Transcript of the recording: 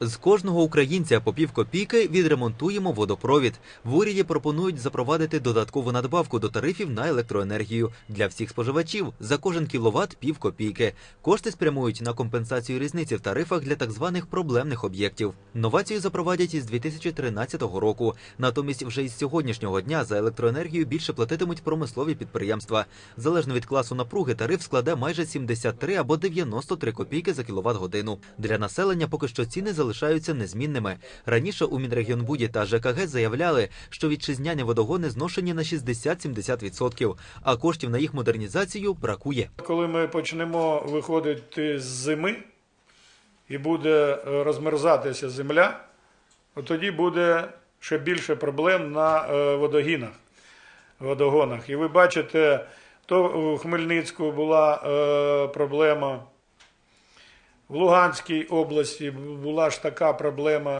З кожного українця по пів копійки відремонтуємо водопровід. В уряді пропонують запровадити додаткову надбавку до тарифів на електроенергію для всіх споживачів за кожен кіловат пів копійки. Кошти спрямують на компенсацію різниці в тарифах для так званих проблемних об'єктів. Новацію запровадять із 2013 року. Натомість, вже із сьогоднішнього дня за електроенергію більше платитимуть промислові підприємства. Залежно від класу напруги, тариф складе майже 73 або 93 копійки за кіловат годину. Для населення поки що ціни залишаються незмінними. Раніше у Мінрегіонбуді та ЖКГ заявляли, що вітчизняні водогони зношені на 60-70%, а коштів на їх модернізацію бракує. Коли ми почнемо виходити з зими і буде е, розмерзатися земля, тоді буде ще більше проблем на е, водогінах, водогонах. І ви бачите, то у Хмельницьку була е, проблема, в Луганській області була ж така проблема.